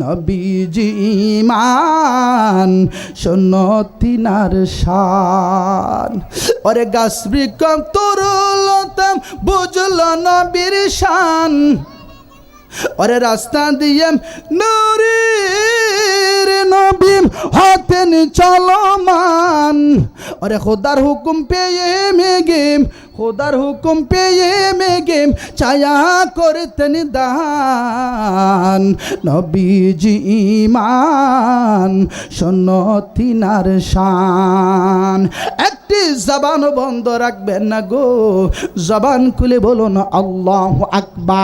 নবীজি ইমান সন্নতিনার শান। ওরে গাছ বৃক্ষ তরুলতাম বুঝল নবীর শান। ওরে রাস্তা দিয়ে নুরির নবীম হতেন চলমান। ওরে খোদার হুকুম পেয়ে মেগেম খোদার হুকুম পেয়ে মেগেম ছায়া করতেন দান। নবীজি ইমান সন্নতিনার শান। একটি জবান বন্ধ রাখবেন না গো, জবান খুলে বলুন আল্লাহ আকবার।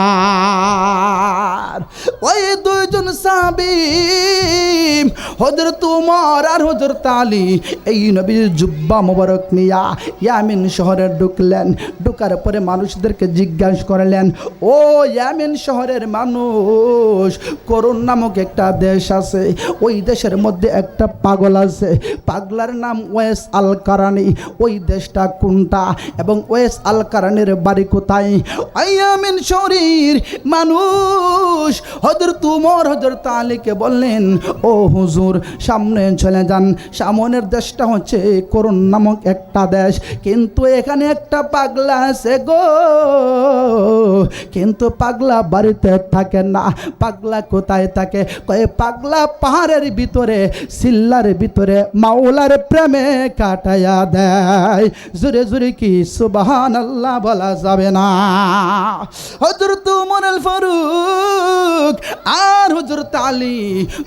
ওই দুইজন সাবিম হজর তোমার আর হজর তালি এই নবীর জুব্বা মোবারক নিয়া ইয়ামিন শহরে ঢুকলেন। ঢুকার পরে মানুষদেরকে জিজ্ঞাসা করলেন, ও ইয়ামিন শহরের মানুষ, করুণ নামক একটা দেশ আছে। ওই দেশের মধ্যে একটা পাগল আছে। পাগলার নাম ওয়েস আল কারানি ওই দেশটা কোনটা? এবং ওয়েস আল কারানির বাড়ি কোথায়? আয়ামিন শরীর মানুষ। হজর তুমর হজর তালিকে বললেন, ও হুজুর, সামনে চলে যান। সামনের দেশটা হচ্ছে করুণ নামক একটা দেশ। কিন্তু এখানে একটা পাগলা আছে গো। কিন্তু পাগলা বাড়িতে থাকে না। পাগলা কোথায় থাকে? কয়ে পাগলা পাহাড়ের ভিতরে, সিল্লার ভিতরে, মাওলার প্রেমে কাটায়া দেয়। জুরে জুরে কি সুবাহান আল্লাহ বলা যাবে না। হজরত উমর আল ফারুক আর হজরত আলী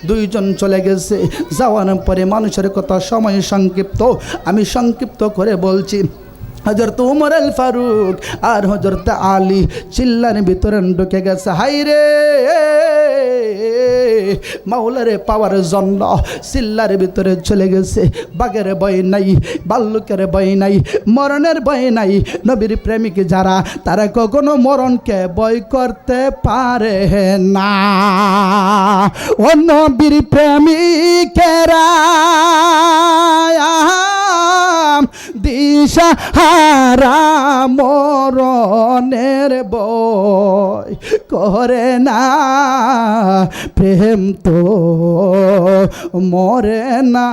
দুইজন চলে গেছে। যাওয়ার পরে মানুষের কথা সময় সংক্ষিপ্ত। আমি সংক্ষিপ্ত করে বলছি হজরত উমর আল ফারুক আর হজরত আলী চিল্লার ভিতরে ঢুকে গেছে। হাই রে! মাওলারে পাওয়ার জন্য চিল্লার ভিতরে চলে গেছে। বাঘের ভয় নাই, বাল্লুকের ভয় নাই, মরণের ভয় নাই। নবীর প্রেমিক যারা, তারা কখনো মরণকে ভয় করতে পারে না। ও নবীর প্রেমিকেরা দিশা হারা মরণের বয় করে না। প্রেম তো মরে না।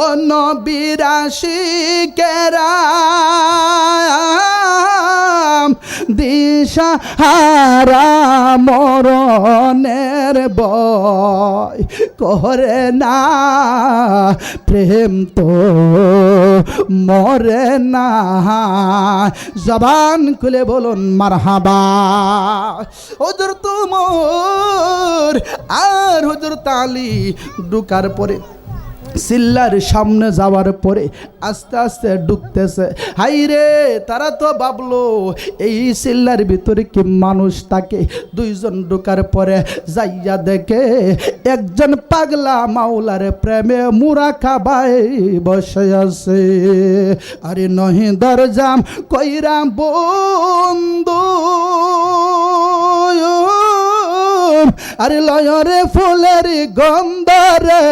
ও নবিরাশি কেরা দিশা হারা মরণের বয়। করে না প্রেম তো, মরে না। জবান খুলে বলুন, মারহাবা। হজর তুমর, আর হজর তালি ঢুকার পরে সিল্লার সামনে যাওয়ার পরে আস্তে আস্তে ঢুকতেছে। হাই রে, তারা তো ভাবলো, এই সিল্লার ভিতরে কি মানুষ থাকে? দুইজন ঢুকার পরে যাইয়া দেখে একজন পাগলা মাওলার প্রেমে মুরা খাবাই বসে আছে। আরে নহি দরজাম কইরা বন্ধু। আরে লয়রে ফুলের গন্ধরে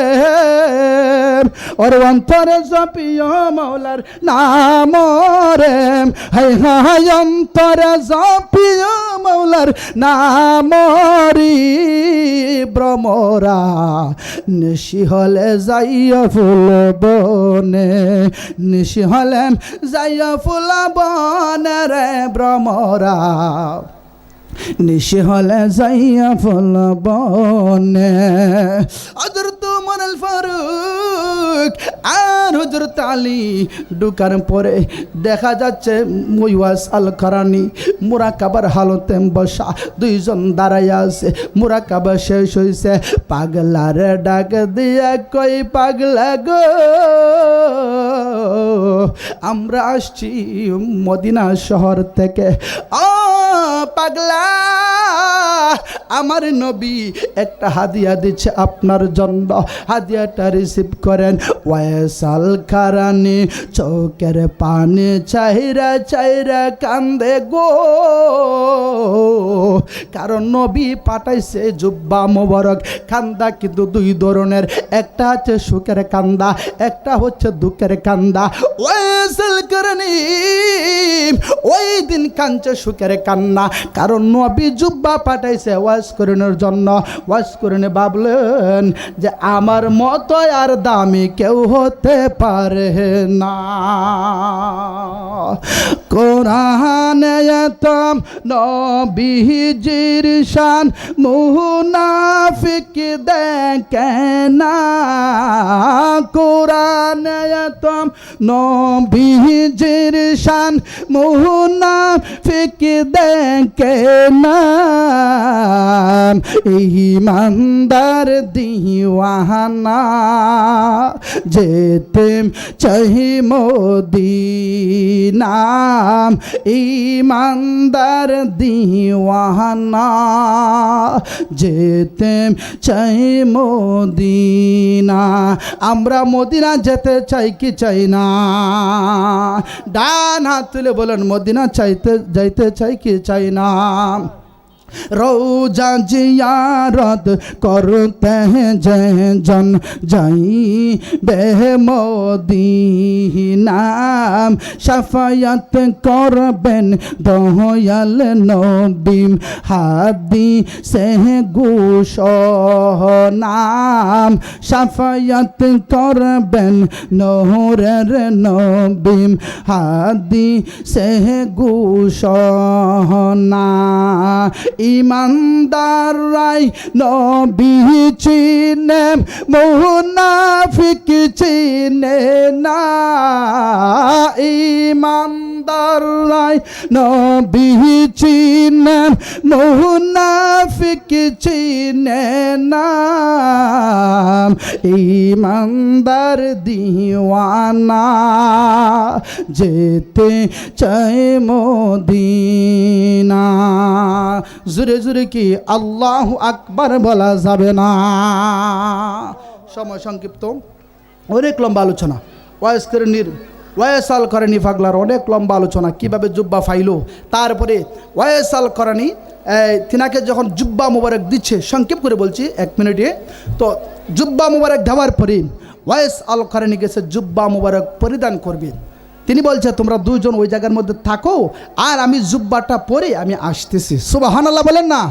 ওর অন্তরে জপিও মৌলার নাম রে হাই হাই অন্তরে জপিও মৌলার নাম রি ভ্রমরা নিশি হলে যাইয়া ফুল বনে, নিশি হলে যাইয়া ফুল বনে রে ভ্রমরা নিশে হলে যাইয়া ফল বনে আদর তোমার ফারুক আর হজরত আলী ঢুকার পরে দেখা যাচ্ছে মুইওয়াস আল কারানি মুরাকাবার হালতে বসা দুইজন দাঁড়াইয়া আছে। মুরা মুরাকাবা শেষ হয়েছে পাগলার ডাক দিয়া কই পাগলা গো? আমরা আসছি মদিনা শহর থেকে। ও পাগলা, আমার নবী একটা হাদিয়া দিচ্ছে আপনার জন্য। হাদিয়াটা রিসিভ করেন। ওয়েসাল কারানি চৌকের পানি চাহিরা চাহিরা কান্দে গো। কারণ নবী পাঠাইছে জুব্বা মোবারক। কান্দা কিন্তু দুই ধরনের, একটা হচ্ছে সুখের কান্দা, একটা হচ্ছে দুঃখের কান্দা। ওয়ে ওয়াসাল করনি। ওই দিন কাঞ্চে সুখের কান্না, কারণ নবী জুব্বা পাঠাইছে ওয়াজ করানোর জন্য। ওয়াজ করে ভাবলেন যে আমার মতো আর দামি কেউ হতে পারে না। কোরআনে এতম নবীজির শান, মুনাফিক দেখে না। কোরআনে এতম নবীজির শান মুনাফিক দেখে না ইমানদার দিওয়ানা, যেতে চাহি মোদিনাম ইমানদার দিওয়ানা, যেতে চাই মোদিনা। আমরা মদিনা যেতে চাই কি চাই না? ডান হাত তুলে বলেন মদিনা চাইতে যাইতে চাই কি চাই না? রৌজা জিয়ারত করতে জন যাই বে মোদিনাম, সাফায়াত করবেন দহয়াল নবীম। হাদি সে গুষ নাম সাফায়াত করবেন নহরের নবীম। হাদি সে গুষ না ইমানদার রাই নবী চিনে মুনাফিক চিনে না। ইমানদার রাই নবী চিনে মুনাফিক চিনে না। ইমানদার দিওয়ানা, যেতে চাই মদিনা জুরে জুরে কি আল্লাহ আকবার বলা যাবে না? সময় সংক্ষিপ্ত। অনেক লম্বা আলোচনা। ওয়াইস করে নির, ওয়াইসাল করেনি ফাগলার অনেক লম্বা আলোচনা। কীভাবে জুব্বা ফাইলো? তারপরে ওয়াইসাল করানি তিনাকে যখন জুব্বা মুবারক দিচ্ছে, সংক্ষেপ করে বলছি এক মিনিটে। তো জুব্বা মুবারক দেওয়ার পরে ওয়াইস আল করানি গেছে জুব্বা মুবারক পরিধান করবে। তিনি বলছে, তোমরা দুইজন ওই জায়গার মধ্যে থাকো আর আমি জুব্বাটা পরে আমি আসতেছি। সুবাহান আল্লাহ বলেন না।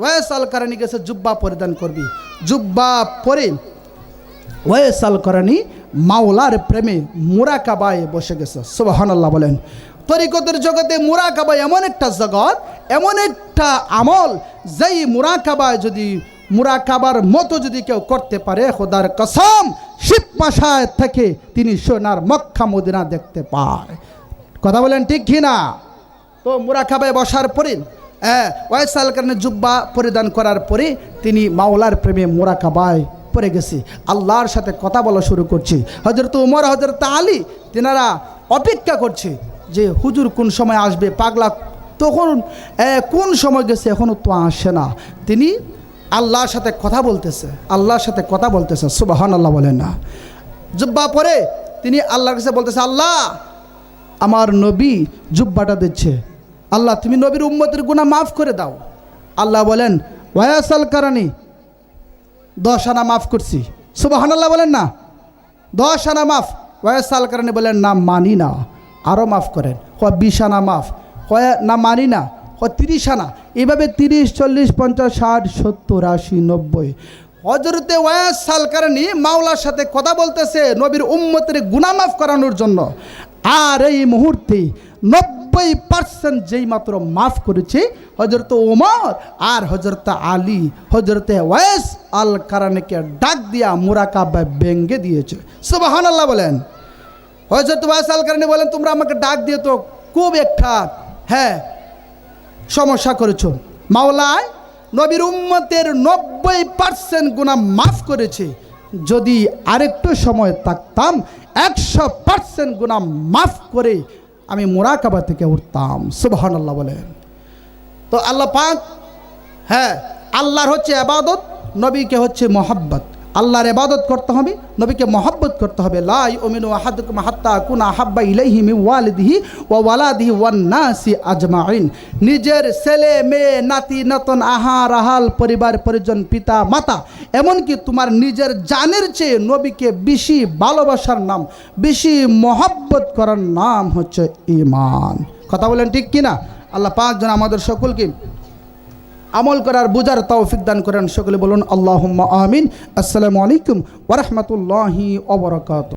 ওয়েস আল কারানি গেছে, জুব্বা পরিধান করবি। জুব্বা পরে ওয়েস আল কারানি মাওলার প্রেমে মুরাকাবায় বসে গেছে সুবাহান আল্লাহ বলেন। তরিকতের জগতে মুরাকাবা এমন একটা জগৎ, এমন একটা আমল, যেই মুরাকাবায় যদি মুরাকাবার মতো যদি কেউ করতে পারে, খোদার কসম, শিব মাসায় থেকে তিনি সোনার মক্কা মদিনা দেখতে পায়। কথা বলেন ঠিক কি না? তো মুরাকাবায় বসার পরে ওয়াইসাল কারণে জুব্বা পরিধান করার পরে তিনি মাওলার প্রেমে মুরাকাবায় পড়ে গেছে। আল্লাহর সাথে কথা বলা শুরু করছি। হজরত উমর হজরত আলী তেনারা অপেক্ষা করছে যে, হুজুর কোন সময় আসবে? পাগলা তখন কোন সময় গেছে? এখনও তো আসে না। তিনি আল্লাহর সাথে কথা বলতেছে, আল্লাহর সাথে কথা বলতেছে সুবাহান আল্লাহ বলেন না। জুব্বা পরে তিনি আল্লাহর কাছে বলতেছে, আল্লাহ, আমার নবী জুব্বাটা দিচ্ছে। আল্লাহ, তুমি নবীর উম্মতের গুণা মাফ করে দাও। আল্লাহ বলেন, ওয়াসাল কারানি, দশ আনা মাফ করছি। সুবাহান আল্লাহ বলেন না, দশ আনা মাফ। ওয়াসাল কারানি বলেন, না, মানি না আরও মাফ করেন। হ বিশ আনা মাফ। হয় না, মানি না। হ তিরিশ আনা। এভাবে তিরিশ, চল্লিশ, পঞ্চাশ, ষাট, সত্তর, আশি, নব্বই। হজরতে ওয়াস সালকারানি মাওলার সাথে কথা বলতেছে নবীর উম্মতের গুনামাফ করানোর জন্য। আর এই মুহূর্তে নব্বই পার্সেন্ট যেই মাত্র মাফ করেছে হজরত ওমর আর হজরত আলী হজরতে ওয়াস আল কারানিকে ডাক দিয়া মুরাকাবা ব্যঙ্গে দিয়েছে। সুবাহান আল্লাহ বলেন। হজরত ওয়াস আল কারানি বলেন, তোমরা আমাকে ডাক দিয়ে তো খুব একটা হ্যাঁ সমস্যা করেছ। মাওলায় নবীর উম্মতের নব্বই পার্সেন্ট গুণা মাফ করেছে। যদি আরেকটু সময় থাকতাম, একশো পার্সেন্ট গুণা মাফ করে আমি মোরাকাবা থেকে উঠতাম। সুবহান আল্লাহ বলেন। তো আল্লাহ পাক হ্যাঁ আল্লাহর হচ্ছে আবাদত, নবীকে হচ্ছে মোহাব্বত। আল্লাহর ইবাদত করতে হবে, নবীকে মহব্বত করতে হবে। লাই ওমিনু আহাদুকুম হাত্তা কুনা হাব্বা ইলাইহি মিন ওয়ালিদিহি ওয়া ওয়ালাদিহি ওয়ান নাসি আজমাইন নিজের ছেলে, মেয়ে, নাতি, নতন আহার, আহাল, পরিবার, পরিজন, পিতা, মাতা, এমনকি তোমার নিজের জানের চেয়ে নবীকে বেশি ভালোবাসার নাম, বেশি মহব্বত করার নাম হচ্ছে ইমান কথা বলেন ঠিক কিনা? আল্লাহ পাঁচজন আমাদের সকলকে আমল করার বুঝার তাও দান করেন সকলে বলুন আল্লাহ আমিন। আসসালামু আলাইকুম ওরহমতুল্লাহি ওবরাকাত